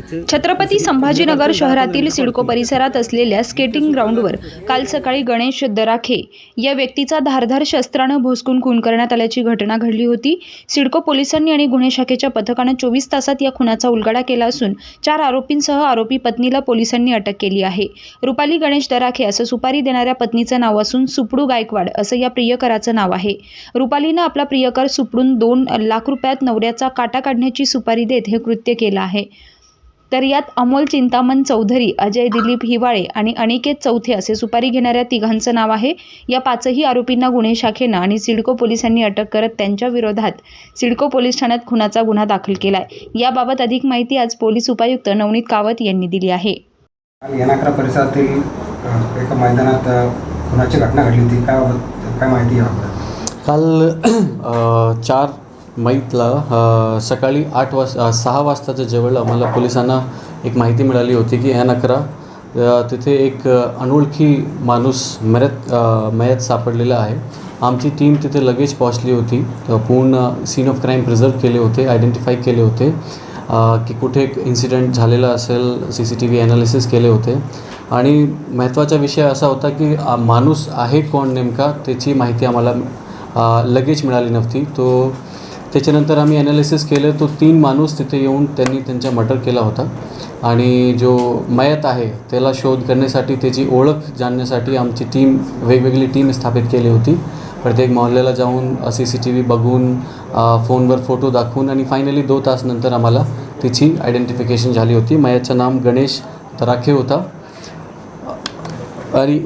छत्रपती संभाजीनगर शहरातील सिडको परिसरात असलेल्या स्केटिंग ग्राउंडवर काल सकाळी गणेश दराखे या व्यक्तीचा धारधार शस्त्रानं भोसकून खून करण्यात आल्याची घटना घडली होती. सिडको पोलिसांनी आणि गुन्हे शाखेच्या पथकानं चोवीस तासात या खुनाचा उलगडा केला असून चार आरोपींसह आरोपी पत्नीला पोलिसांनी अटक केली आहे. रुपाली गणेश दराखे असं सुपारी देणाऱ्या पत्नीचं नाव असून सुपडू गायकवाड असं या प्रियकराचं नाव आहे. रुपालीनं आपला प्रियकर सुपडून दोन लाख रुपयात नवऱ्याचा काटा काढण्याची सुपारी देत हे कृत्य केलं आहे. तर यात अमोल चिंतामण चौधरी अजय दिलीप हिवाळे आणि अनिकेत चौथे असे सुपारी घेणाऱ्या तिघांचं नाव आहे. या पाचही आरोपींना गुन्हे शाखेनं आणि सिडको पोलिसांनी अटक करत त्यांच्या विरोधात सिडको पोलीस ठाण्यात खुनाचा गुन्हा दाखल केलाय. याबाबत अधिक माहिती आज पोलीस उपायुक्त नवनीत कावत यांनी दिली आहे. काल येनाकरा परिसरातील एका मैदानात खुनाची घटना घडली होती. काय काय माहिती काल चार मईतला सकाळी आठ वाज सहा वाजताच्या जवळ आम्हाला पोलिसांना एक माहिती मिळाली होती की एन अकरा तिथे एक अनोळखी माणूस मयत मयत सापडलेला आहे. आमची टीम तिथे लगेच पोहोचली होती. पूर्ण सीन ऑफ क्राईम प्रिझर्व केले होते आयडेंटिफाय केले होते. की कुठे एक इन्सिडेंट झालेला असेल C C T V analysis केले होते. आणि महत्त्वाचा विषय असा होता की माणूस आहे कोण नेमका त्याची माहिती आम्हाला लगेच मिळाली नव्हती. तो त्याच्यानंतर आम्ही ॲनालिसिस केलं तो तीन माणूस तिथे येऊन त्यांनी त्यांचा मर्डर केला होता. आणि जो मयत आहे त्याला शोध करण्यासाठी त्याची ओळख जाणण्यासाठी आमची टीम वेगवेगळी टीम स्थापित केली होती. प्रत्येक मोहल्ल्याला जाऊन सी सी टी व्ही बघून फोनवर फोटो दाखवून आणि फायनली दोन तास नंतर आम्हाला तिची आयडेंटिफिकेशन झाली होती. मयाचं नाम गणेश तराखे होता. आणि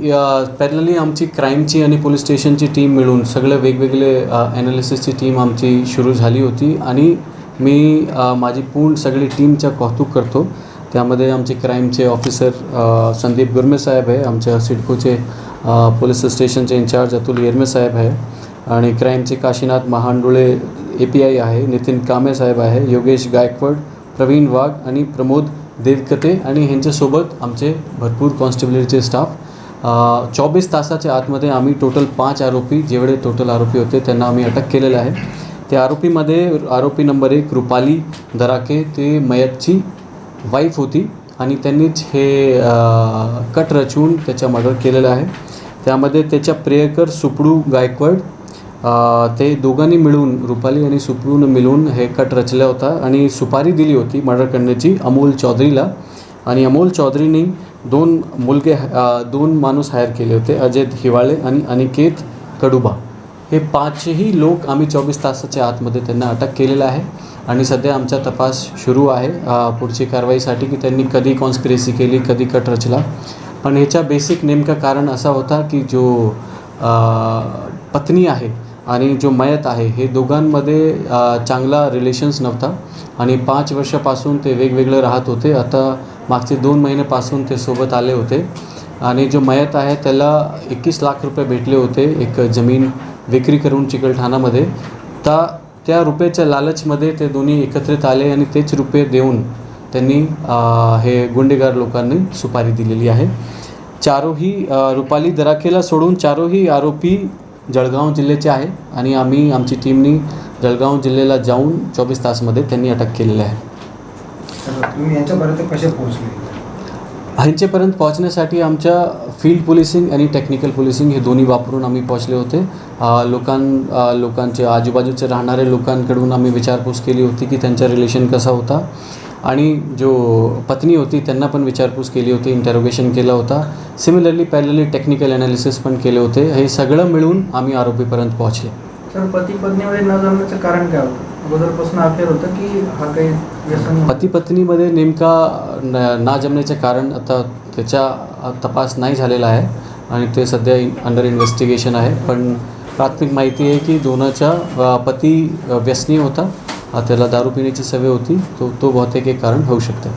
पॅरलली आमची क्राईमची आणि पोलीस स्टेशनची टीम मिळून सगळे वेगवेगळे ॲनालिसिसची टीम आमची सुरू झाली होती. आणि मी माझी पूर्ण सगळी टीमचं कौतुक करतो. त्यामध्ये आमचे क्राईमचे ऑफिसर संदीप गुरमे साहेब आहे. आमच्या सिडकोचे पोलीस स्टेशनचे इन्चार्ज अतुल येरमे साहेब आहे. आणि क्राईमचे Kashinath Mahandule A P I आहे. नितीन कामे साहेब आहे. योगेश गायकवाड प्रवीण वाघ आणि प्रमोद देवकते. आणि ह्यांच्यासोबत आमचे भरपूर कॉन्स्टेबलरीचे स्टाफ चोवीस तासाच्या आतमध्ये आम्ही टोटल पाच आरोपी जेवढे टोटल आरोपी होते त्यांना आम्ही अटक केलेलं आहे. त्या आरोपीमध्ये आरोपी नंबर एक रुपाली दराके ते मयतची वाईफ होती आणि त्यांनीच हे कट रचून त्याचा मर्डर केलेलं आहे. त्यामध्ये त्याच्या प्रेयकर सुपडू गायकवाड ते दोघांनी मिळून रुपाली आणि सुपडून मिळून हे कट रचला होता आणि सुपारी दिली होती मर्डर करण्याची अमोल चौधरीला. आणि अमोल चौधरीने दोन मुलगे दोन माणूस हायर केले होते अजय हिवाळे आणि अनिकेत कडुबा. हे पाचही लोक आम्ही चोवीस तासाच्या आतमध्ये त्यांना अटक केलेलं आहे आणि सध्या आमचा तपास सुरू आहे पुढची कारवाईसाठी की त्यांनी कधी कॉन्स्पिरेसी केली कधी कट रचला. पण ह्याच्या बेसिक नेमकं कारण असा होता की जो पत्नी आहे आणि जो मयत आहे हे दोघांमध्ये चांगला रिलेशन्स नव्हता. आणि पाच वर्षापासून ते वेगवेगळे राहत होते. आता मागचे दोन महिन्यापासून ते सोबत आले होते. आणि जो मयत आहे त्याला एकवीस लाख रुपये भेटले होते एक जमीन विक्री करून चिकलठाणामध्ये. त्या त्या रुपयाच्या लालचमध्ये ते दोन्ही एकत्रित आले आणि तेच रुपये देऊन त्यांनी हे गुंडेगार लोकांनी सुपारी दिलेली आहे. चारोही रुपाली दराखेला सोडून चारोही आरोपी जळगाव जिल्ह्याचे आहे. आणि आम्ही आमची टीमनी जळगाव जिल्ह्याला जाऊन चोवीस तासमध्ये त्यांनी अटक केलेली आहे. तुम्ही यांच्यापर्यंत कसे पोहोचले? ह्यांच्यापर्यंत पोहोचण्यासाठी आमच्या फील्ड पोलिसिंग आणि टेक्निकल पोलिसिंग हे दोन्ही वापरून आम्ही पोहोचले होते. लोकां लोकांचे आजूबाजूचे राहणारे लोकांकडून आम्ही विचारपूस केली होती की त्यांचा रिलेशन कसा होता. आणि जो पत्नी होती त्यांना पण विचारपूस केली होती इंटरोगेशन केलं होता. सिमिलरली पॅरलली टेक्निकल ॲनालिसिस पण केले होते. हे सगळं मिळून आम्ही आरोपीपर्यंत पोहोचले. सर पती पत्नीमध्ये न जमण्याचं कारण काय होतं? अगोदरपासून अफेअर होतं की हा काही व्यसन नेमका न ना जमण्याचे कारण आता त्याचा तपास नाही झालेला आहे आणि ते सध्या अंडर इन्व्हेस्टिगेशन आहे. पण प्राथमिक माहिती आहे की दोनाच्या पती व्यसनीय व्यसनी होता. त्याला दारू पिण्याची सवय होती. तो तो बहुतेक एक कारण होऊ शकतं.